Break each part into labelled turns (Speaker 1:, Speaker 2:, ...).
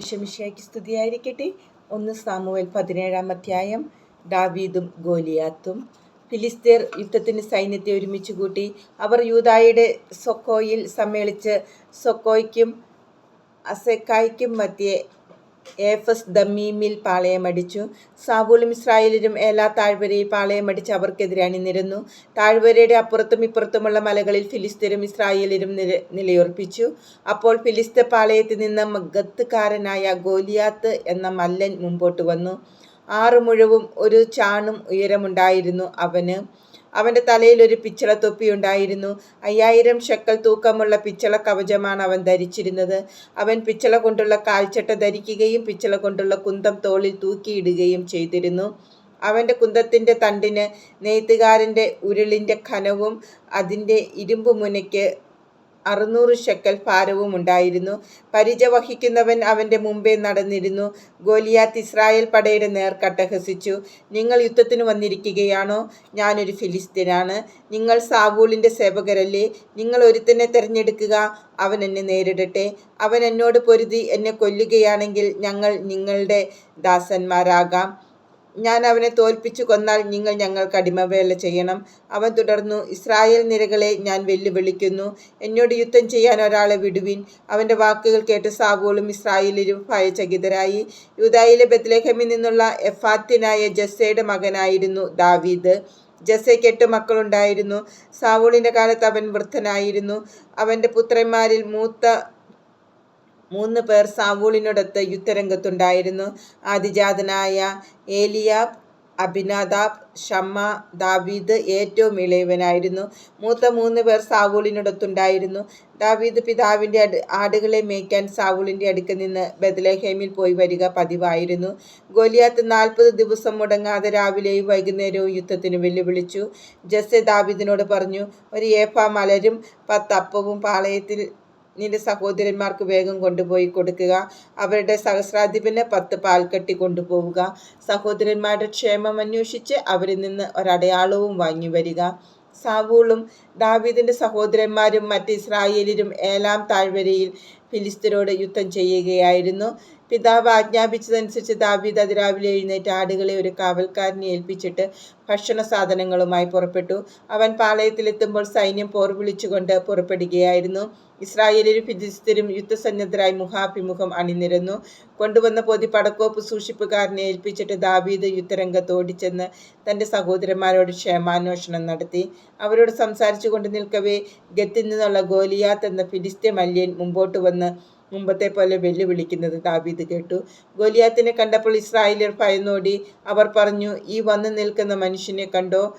Speaker 1: വിഷമിഷയ്ക്ക് സ്തുതിയായിരിക്കട്ടെ ഒന്ന് സാമുവൽ പതിനേഴാം അധ്യായം. ദാവീദും ഗോലിയാത്തും. ഫിലിസ്തീർ യുദ്ധത്തിന് സൈന്യത്തെ ഒരുമിച്ച് കൂട്ടി. അവർ യൂദായുടെ സൊക്കോയിൽ സമ്മേളിച്ച് സൊക്കോയ്ക്കും അസെക്കായ്ക്കും മധ്യേ ഏഫസ് ദമ്മീമിൽ പാളയമടിച്ചു സാബൂളും ഇസ്രായേലിലും ഏലാ താഴ്വരയിൽ പാളയമടിച്ച് അവർക്കെതിരെ അണിനിരന്നു. താഴ്വരയുടെ അപ്പുറത്തും ഇപ്പുറത്തുമുള്ള മലകളിൽ ഫിലിസ്തീനും ഇസ്രായേലിലും നില നിലയുറപ്പിച്ചു. അപ്പോൾ ഫിലിസ്ത പാളയത്തിൽ നിന്ന് ഗത്തുകാരനായ ഗോലിയാത്ത് എന്ന മല്ലൻ മുമ്പോട്ട് വന്നു. ആറ് മുഴവും ഒരു ചാണും ഉയരമുണ്ടായിരുന്നു അവന്. അവന്റെ തലയിൽ ഒരു പിച്ചള തൊപ്പിയുണ്ടായിരുന്നു അയ്യായിരം ഷക്കൽ തൂക്കമുള്ള പിച്ചള കവചമാണ് അവൻ ധരിച്ചിരുന്നത്. അവൻ പിച്ചള കൊണ്ടുള്ള കാൽച്ചട്ട ധരിക്കുകയും പിച്ചള കൊണ്ടുള്ള കുന്തം തോളിൽ തൂക്കിയിടുകയും ചെയ്തിരുന്നു. അവന്റെ കുന്തത്തിന്റെ തണ്ടിന് നെയ്ത്തുകാരന്റെ ഉരുളിന്റെ ഖനവും അതിന്റെ ഇരുമ്പ് മുനയ്ക്ക് അറുന്നൂറ് ഷെക്കൽ ഭാരവും ഉണ്ടായിരുന്നു. പരിച വഹിക്കുന്നവൻ അവന്റെ മുമ്പേ നടന്നിരുന്നു. ഗോലിയാത്ത് ഇസ്രായേൽ പടയുടെ നേർക്കട്ടഹസിച്ചു നിങ്ങൾ യുദ്ധത്തിന് വന്നിരിക്കുകയാണോ? ഞാനൊരു ഫിലിസ്തീനാണ്. നിങ്ങൾ സാവൂളിന്റെ സേവകരല്ലേ? നിങ്ങൾ ഒരുത്തനെ തിരഞ്ഞെടുക്കുക. അവൻ എന്നെ നേരിടട്ടെ. അവൻ എന്നോട് പൊരുതി എന്നെ കൊല്ലുകയാണെങ്കിൽ ഞങ്ങൾ നിങ്ങളുടെ ദാസന്മാരാകാം. ഞാൻ അവനെ തോൽപ്പിച്ചു കൊന്നാൽ നിങ്ങൾ ഞങ്ങൾക്ക് അടിമവേല ചെയ്യണം. അവൻ തുടർന്നു ഇസ്രായേൽ നിരകളെ ഞാൻ വെല്ലുവിളിക്കുന്നു. എന്നോട് യുദ്ധം ചെയ്യാൻ ഒരാളെ വിടുവിൻ. അവന്റെ വാക്കുകൾ കേട്ട് സാബുകളും ഇസ്രായേലിലും ഭയചകിതരായി. യൂതായിലെ ബത്ലേഹമിൽ നിന്നുള്ള എഫാത്തിനായ ജസ്സയുടെ മകനായിരുന്നു ദാവീദ്. ജസയ്ക്ക് എട്ട് മക്കളുണ്ടായിരുന്നു. സാവൂളിന്റെ കാലത്ത് അവൻ വൃദ്ധനായിരുന്നു. അവന്റെ പുത്രന്മാരിൽ മൂത്ത മൂന്ന് പേർ സാവൂളിനോടൊത്ത് യുദ്ധരംഗത്തുണ്ടായിരുന്നു. ആദിജാതനായ ഏലിയാബ് അഭിനാദാബ് ഷമ്മ ദാവീദ് ഏറ്റവും ഇളയവനായിരുന്നു. മൂത്ത മൂന്ന് പേർ സാവൂളിനോടൊത്തുണ്ടായിരുന്നു. ദാവീദ് പിതാവിന്റെ ആടുകളെ മേയ്ക്കാൻ സാവൂളിന്റെ അടുക്കൽ നിന്ന് ബദലേഹേമിൽ പോയി വരിക പതിവായിരുന്നു. ഗോലിയാത്ത് നാൽപ്പത് ദിവസം മുടങ്ങാതെ രാവിലെയും വൈകുന്നേരവും യുദ്ധത്തിന് വെല്ലുവിളിച്ചു. ജസ്സെ ദാവീദിനോട് പറഞ്ഞു ഒരു ഏഫ മലരും പത്തപ്പവും പാളയത്തിൽ നിന്റെ സഹോദരന്മാർക്ക് വേഗം കൊണ്ടുപോയി കൊടുക്കുക. അവരുടെ സഹസ്രാധിപന് പത്ത് പാൽക്കട്ടി കൊണ്ടുപോവുക. സഹോദരന്മാരുടെ ക്ഷേമം അന്വേഷിച്ച് അവരിൽ നിന്ന് ഒരടയാളവും വാങ്ങി വരിക. സാവൂളും ദാവീദിന്റെ സഹോദരന്മാരും മറ്റ് ഇസ്രായേലിലും ഏലാം താഴ്വരയിൽ ഫിലിസ്തരോട് യുദ്ധം ചെയ്യുകയായിരുന്നു. പിതാവ് ആജ്ഞാപിച്ചതനുസരിച്ച് ദാവീദ് അതിരാവിലെ എഴുന്നേറ്റ് ആടുകളെ ഒരു കാവൽക്കാരനെ ഏൽപ്പിച്ചിട്ട് ഭക്ഷണ സാധനങ്ങളുമായി പുറപ്പെട്ടു. അവൻ പാളയത്തിലെത്തുമ്പോൾ സൈന്യം പോർ വിളിച്ചുകൊണ്ട് പുറപ്പെടുകയായിരുന്നു. ഇസ്രായേലിലും ഫിലിസ്തീനും യുദ്ധസന്നദ്ധരായി മുഖാഭിമുഖം അണിനിരന്നു. കൊണ്ടുവന്ന പൊതി പടക്കോപ്പ് സൂക്ഷിപ്പുകാരനെ ഏൽപ്പിച്ചിട്ട് ദാവീദ് യുദ്ധരംഗത്ത് ഓടിച്ചെന്ന് തന്റെ സഹോദരന്മാരോട് ക്ഷേമാന്വേഷണം നടത്തി. അവരോട് സംസാരിച്ചു കൊണ്ട് നിൽക്കവേ ഗത്തിൽ നിന്നുള്ള ഗോലിയാത്ത് എന്ന ഫിലിസ്തീൻ മല്യൻ മുമ്പോട്ട് വന്ന് മുമ്പത്തെ പോലെ വെല്ലുവിളിക്കുന്നത് ദാവീദ് കേട്ടു. ഗോലിയാത്തിനെ കണ്ടപ്പോൾ ഇസ്രായേലിയർ ഭയന്നോടി. അവർ പറഞ്ഞു ഈ വന്നു നിൽക്കുന്ന മനുഷ്യനെ കണ്ടോ?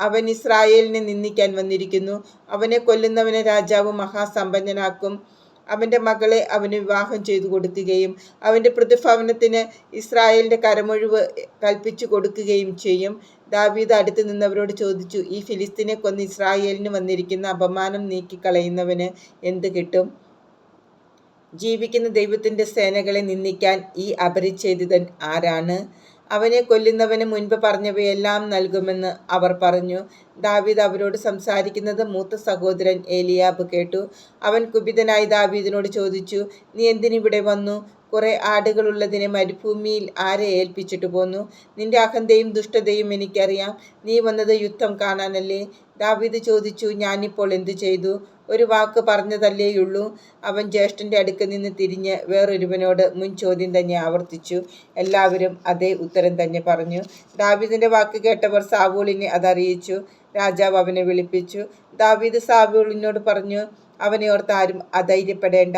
Speaker 1: അവൻ ഇസ്രായേലിനെ നിന്ദിക്കാൻ വന്നിരിക്കുന്നു. അവനെ കൊല്ലുന്നവനെ രാജാവ് മഹാസമ്പന്നനാക്കും. അവന്റെ മകളെ അവന് വിവാഹം ചെയ്തു കൊടുക്കുകയും അവന്റെ പ്രതിഭവനത്തിന് ഇസ്രായേലിന്റെ കരമൊഴിവ് കൽപ്പിച്ചു കൊടുക്കുകയും ചെയ്യും. ദാവീദ് അടുത്ത് നിന്നവരോട് ചോദിച്ചു ഈ ഫിലിസ്തീനെ കൊന്ന് ഇസ്രായേലിന് വന്നിരിക്കുന്ന അപമാനം നീക്കിക്കളയുന്നവന് എന്ത് കിട്ടും? ജീവിക്കുന്ന ദൈവത്തിന്റെ സേനകളെ നിന്ദിക്കാൻ ഈ അപരിച്ഛേദിതൻ ആരാണ്? അവനെ കൊല്ലുന്നവന് മുൻപ് പറഞ്ഞവയെല്ലാം നൽകുമെന്ന് അവർ പറഞ്ഞു. ദാവീദ് അവരോട് സംസാരിക്കുന്നത് മൂത്ത സഹോദരൻ ഏലിയാബ് കേട്ടു. അവൻ കുപിതനായി ദാവീദിനോട് ചോദിച്ചു നീ എന്തിനിവിടെ വന്നു? കുറെ ആടുകളുള്ളതിനെ മരുഭൂമിയിൽ ആരെ ഏൽപ്പിച്ചിട്ട് പോന്നു? നിന്റെ അഹന്തയും ദുഷ്ടതയും എനിക്കറിയാം. നീ വന്നത് യുദ്ധം കാണാനല്ലേ? ദാവീദ് ചോദിച്ചു ഞാനിപ്പോൾ എന്തു ചെയ്തു? ഒരു വാക്ക് പറഞ്ഞതല്ലേയുള്ളൂ അവൻ ജ്യേഷ്ഠന്റെ അടുക്കൽ നിന്ന് തിരിഞ്ഞ് വേറൊരുവനോട് മുൻ ചോദ്യം തന്നെ ആവർത്തിച്ചു. എല്ലാവരും അതേ ഉത്തരം തന്നെ പറഞ്ഞു. ദാവീദിന്റെ വാക്ക് കേട്ടവർ സാവൂളിനെ അതറിയിച്ചു. രാജാവ് അവനെ വിളിപ്പിച്ചു. ദാവീദ് സാവൂളിനോട് പറഞ്ഞു അവനെ ഓർത്ത് ആരും അധൈര്യപ്പെടേണ്ട.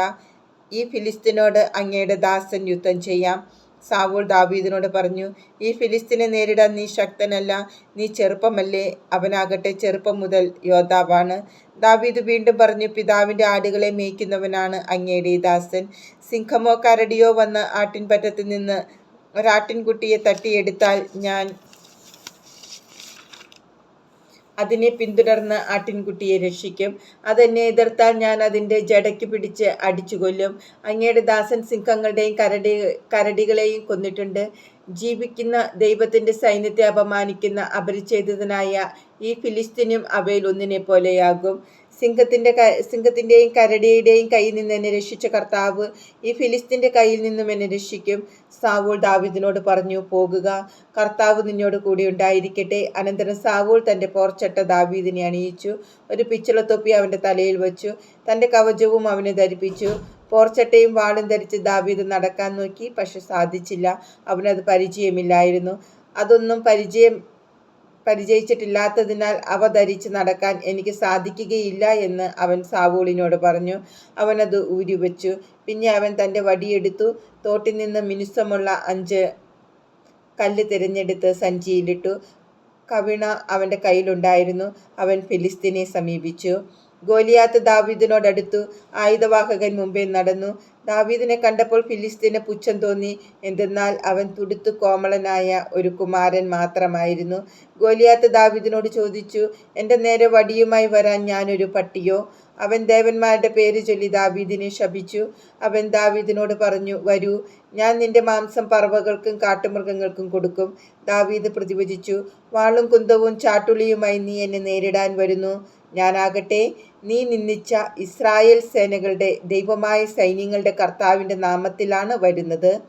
Speaker 1: ഈ ഫിലിസ്തീനോട് അങ്ങയുടെ ദാസൻ യുദ്ധം ചെയ്യാം. സാവൂൾ ദാവീദിനോട് പറഞ്ഞു ഈ ഫിലിസ്തീനെ നേരിടാൻ നീ ശക്തനല്ല നീ ചെറുപ്പമല്ലേ അവനാകട്ടെ ചെറുപ്പം മുതൽ യോദ്ധാവാണ്. ദാവീദ് വീണ്ടും പറഞ്ഞു പിതാവിന്റെ ആടുകളെ മേയ്ക്കുന്നവനാണ് അങ്ങയുടെ ദാസൻ. സിംഹമോ കരടിയോ വന്ന് ആട്ടിൻപറ്റത്ത് നിന്ന് ഒരാട്ടിൻകുട്ടിയെ തട്ടിയെടുത്താൽ ഞാൻ അതിനെ പിന്തുടർന്ന് ആട്ടിൻകുട്ടിയെ രക്ഷിക്കും. അതെന്നെ എതിർത്താൽ ഞാൻ അതിന്റെ ജടയ്ക്ക് പിടിച്ച് അടിച്ചു കൊല്ലും അങ്ങയുടെ ദാസൻ സിംഹങ്ങളുടെയും കരടി കരടികളെയും കൊന്നിട്ടുണ്ട്. ജീവിക്കുന്ന ദൈവത്തിന്റെ സൈന്യത്തെ അപമാനിക്കുന്ന അപരിച്ഛേദിതനായ ഈ ഫിലിസ്തീനും അവയിൽ ഒന്നിനെ പോലെയാകും. സിംഹത്തിന്റെ ക സിംഹത്തിന്റെയും കരടിയുടെയും കയ്യിൽ നിന്ന് എന്നെ രക്ഷിച്ച കർത്താവ് ഈ ഫിലിസ്തീന്റെ കയ്യിൽ നിന്നും എന്നെ രക്ഷിക്കും. സാവൂൾ ദാവിദിനോട് പറഞ്ഞു പോകുക. കർത്താവ് നിന്നോട് കൂടി ഉണ്ടായിരിക്കട്ടെ. അനന്തരം സാവൂൾ തന്റെ പോർച്ചട്ട ദാവീദിനെ അണിയിച്ചു. ഒരു പിച്ചളത്തൊപ്പി അവന്റെ തലയിൽ വച്ചു. തന്റെ കവചവും അവനെ ധരിപ്പിച്ചു. പോർച്ചട്ടയും വാളും ധരിച്ച് ദാവീദ് നടക്കാൻ നോക്കി. പക്ഷെ സാധിച്ചില്ല. അവനത് പരിചയമില്ലായിരുന്നു. അതൊന്നും പരിചയം പരിചയിച്ചിട്ടില്ലാത്തതിനാൽ അവ ധരിച്ച് നടക്കാൻ എനിക്ക് സാധിക്കുകയില്ല എന്ന് അവൻ സാവൂളിനോട് പറഞ്ഞു. അവനത് ഊരിവെച്ചു. പിന്നെ അവൻ തന്റെ വടിയെടുത്തു. തോട്ടിൽ നിന്ന് മിനുസമുള്ള അഞ്ച് കല്ല് തിരഞ്ഞെടുത്ത് സഞ്ചിയിലിട്ടു. കവിണ അവന്റെ കയ്യിലുണ്ടായിരുന്നു. അവൻ ഫിലിസ്തീനെ സമീപിച്ചു. ഗോലിയാത്ത് ദാവീദിനോടടുത്തു ആയുധവാഹകൻ മുമ്പേ നടന്നു. ദാവീദിനെ കണ്ടപ്പോൾ ഫിലിസ്തീന് പുച്ഛം തോന്നി. എന്തെന്നാൽ അവൻ തുടുത്തു കോമളനായ ഒരു കുമാരൻ മാത്രമായിരുന്നു. ഗോലിയാത്ത് ദാവീദിനോട് ചോദിച്ചു എന്റെ നേരെ വടിയുമായി വരാൻ ഞാനൊരു പട്ടിയോ? അവൻ ദേവന്മാരുടെ പേര് ചൊല്ലി ദാവീദിനെ ശപിച്ചു. അവൻ ദാവീദിനോട് പറഞ്ഞു വരൂ ഞാൻ നിന്റെ മാംസം പറവകൾക്കും കാട്ടുമൃഗങ്ങൾക്കും കൊടുക്കും. ദാവീദ് പ്രതിവചിച്ചു വാളും കുന്തവും ചാട്ടുളിയുമായി നീ എന്നെ നേരിടാൻ വരുന്നു. ഞാനാകട്ടെ നീ നിന്ദിച്ച ഇസ്രായേൽ സേനകളുടെ ദൈവമായ സൈന്യങ്ങളുടെ കർത്താവിന്റെ നാമത്തിലാണ് വരുന്നത്.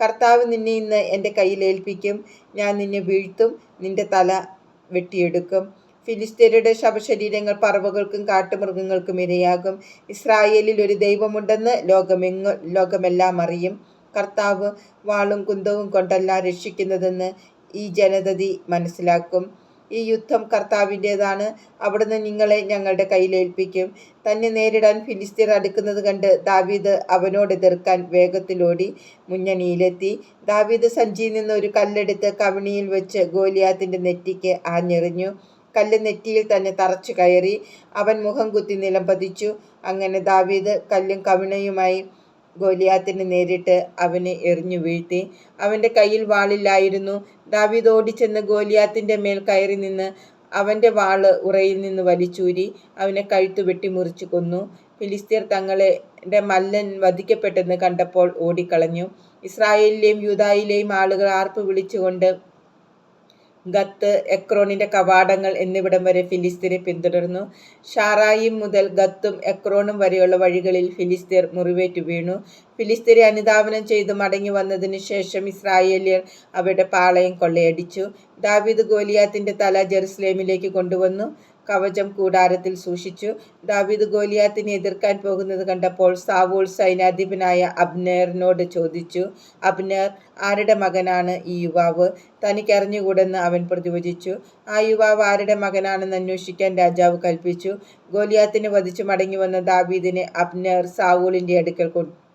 Speaker 1: കർത്താവ് നിന്നെ ഇന്ന് എന്റെ കയ്യിൽ ഏൽപ്പിക്കും. ഞാൻ നിന്നെ വീഴ്ത്തും. നിന്റെ തല വെട്ടിയെടുക്കും. ഫിലിസ്തീനയുടെ ശവശരീരങ്ങൾ പറവുകൾക്കും കാട്ടുമൃഗങ്ങൾക്കും ഇരയാകും. ഇസ്രായേലിൽ ഒരു ദൈവമുണ്ടെന്ന് ലോകമെങ്ങ ലോകമെല്ലാം അറിയും. കർത്താവ് വാളും കുന്തവും കൊണ്ടല്ല രക്ഷിക്കുന്നതെന്ന് ഈ ജനതതി മനസ്സിലാക്കും. ഈ യുദ്ധം കർത്താവിന്റേതാണ്. അവിടുന്ന് നിങ്ങളെ ഞങ്ങളുടെ കയ്യിലേൽപ്പിക്കും തന്നെ നേരിടാൻ ഫിലിസ്തീർ അടുക്കുന്നത് കണ്ട് ദാവീദ് അവനോട് എതിർക്കാൻ വേഗത്തിലോടി മുന്നണിയിലെത്തി. ദാവീദ് സഞ്ചിയിൽ നിന്ന് ഒരു കല്ലെടുത്ത് കവിണിയിൽ വെച്ച് ഗോലിയാത്തിന്റെ നെറ്റിക്ക് ആഞ്ഞെറിഞ്ഞു. കല്ല് നെറ്റിയിൽ തന്നെ തറച്ചു കയറി. അവൻ മുഖം കുത്തി നിലം പതിച്ചു അങ്ങനെ ദാവീദ് കല്ലും കവിണയുമായി ഗോലിയാത്തിന് നേരിട്ട് അവനെ എറിഞ്ഞു വീഴ്ത്തി. അവന്റെ കയ്യിൽ വാളില്ലായിരുന്നു. ദാവീദ് ഓടിച്ചെന്ന് ഗോലിയാത്തിന്റെ മേൽ കയറി നിന്ന് അവന്റെ വാൾ ഉറയിൽ നിന്ന് വലിച്ചൂരി അവനെ കഴുത്തു വെട്ടി മുറിച്ചു കൊന്നു. ഫിലിസ്തീർ തങ്ങളെ മല്ലൻ വധിക്കപ്പെട്ടെന്ന് കണ്ടപ്പോൾ ഓടിക്കളഞ്ഞു. ഇസ്രായേലിലെയും യൂതായിലെയും ആളുകൾ ആർപ്പ് വിളിച്ചുകൊണ്ട് ഗത്ത് എക്രോണിന്റെ കവാടങ്ങൾ എന്നിവിടം വരെ ഫിലിസ്തീനെ പിന്തുടർന്നു. ഷാറായിം മുതൽ ഗത്തും എക്രോണും വരെയുള്ള വഴികളിൽ ഫിലിസ്തീർ മുറിവേറ്റു വീണു. ഫിലിസ്തീനെ അനുധാവനം ചെയ്ത് മടങ്ങി വന്നതിനു ശേഷം ഇസ്രായേലിയർ അവരുടെ പാളയം കൊള്ളയടിച്ചു. ദാവീദ് ഗോലിയാത്തിന്റെ തല ജെറുസലേമിലേക്ക് കൊണ്ടുവന്നു. കവചം കൂടാരത്തിൽ സൂക്ഷിച്ചു. ദാവീദ് ഗോലിയാത്തിനെ എതിർക്കാൻ പോകുന്നത് കണ്ടപ്പോൾ സാവൂൾ സൈനാധിപനായ അബ്നേറിനോട് ചോദിച്ചു അബ്നേർ ആരുടെ മകനാണ് ഈ യുവാവ്? തനിക്കറിഞ്ഞുകൂടെന്ന് അവൻ പ്രതിവചിച്ചു. ആ യുവാവ് ആരുടെ മകനാണെന്ന് അന്വേഷിക്കാൻ രാജാവ് കൽപ്പിച്ചു. ഗോലിയാത്തിനെ വധിച്ചു മടങ്ങി വന്ന ദാവീദിനെ അബ്നേർ സാവൂളിന്റെ അടുക്കൽ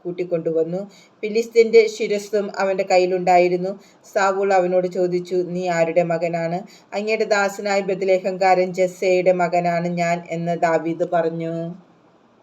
Speaker 1: കൂട്ടിക്കൊണ്ടുവന്നു. ഫിലിസ്തീന്റെ ശിരസ്സും അവന്റെ കയ്യിലുണ്ടായിരുന്നു. സാവൂൾ അവനോട് ചോദിച്ചു നീ ആരുടെ മകനാണ്? അങ്ങയുടെ ദാസനായ ബദലേഹംകാരൻ ജസ്സയുടെ മകനാണ് ഞാൻ എന്ന് ദാവീദ് പറഞ്ഞു.